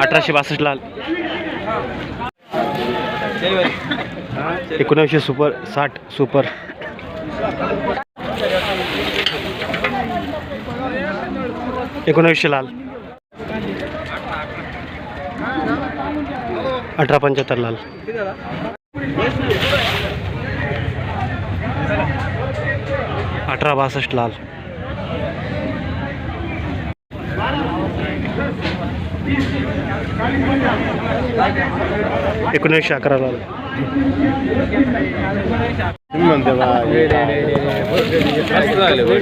अठराशे बासष्ट लाल एकोणीसशे सुपर साठ सुपर. एकोणावीसशे लाल अठरा पंच्याहत्तर लाल अठरा बासष्ट लाल एकोणीसशे अकरा लाल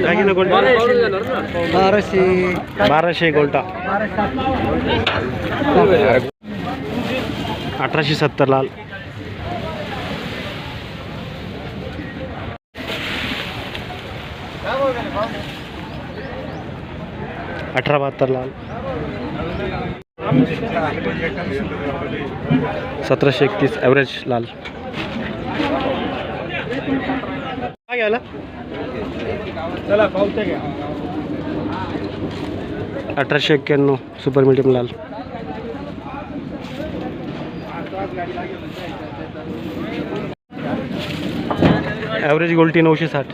काय किलो गोल्टा. बाराशे. बाराशे गोल्टा. अठराशे सत्तर लाल अठरा बहात्तर लाल. सतराशे एकतीस ॲव्हरेज लाल. काय घ्यायला. अठराशे एक्क्याण्णव सुपर मिडियम लाल. ॲव्हरेज गोल्टी नऊशे साठ.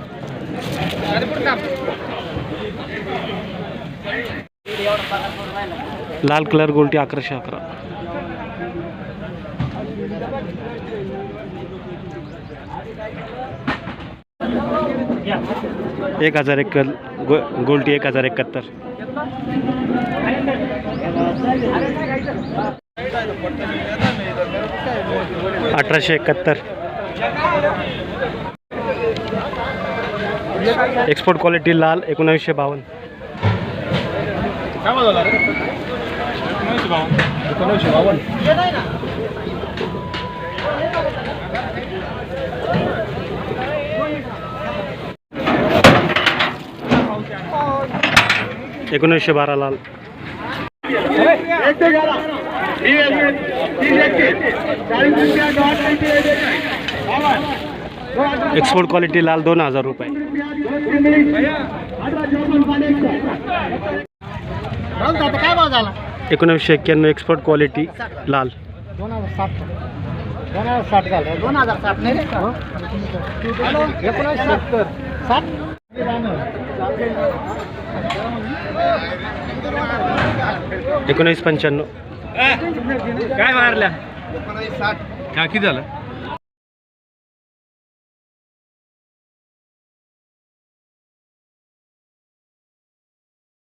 लाल कलर गोल्टी अकराशे अकरा. एक हजार एक गो गोल्टी एक हजार एकाहत्तर. अठराशे एकाहत्तर. एक्सपोर्ट क्वालिटी लाल एकोणावीसशे बावन्न. एकोणीसशे बारा लाल. एक्सपोर्ट क्वालिटी लाल दोन हजार रुपये. काय भाव झाला? एकोणीसशे एक्क्याण्णव एक्सपोर्ट क्वालिटी लाल. दोन हजार साठ. दोन हजार साठ झालं. दोन हजार साठ नाही रे का? एकोणीसशे सत्तर. साठ? एकोणीस पंच्याण्णव. काय मारल्या हा किती झालं?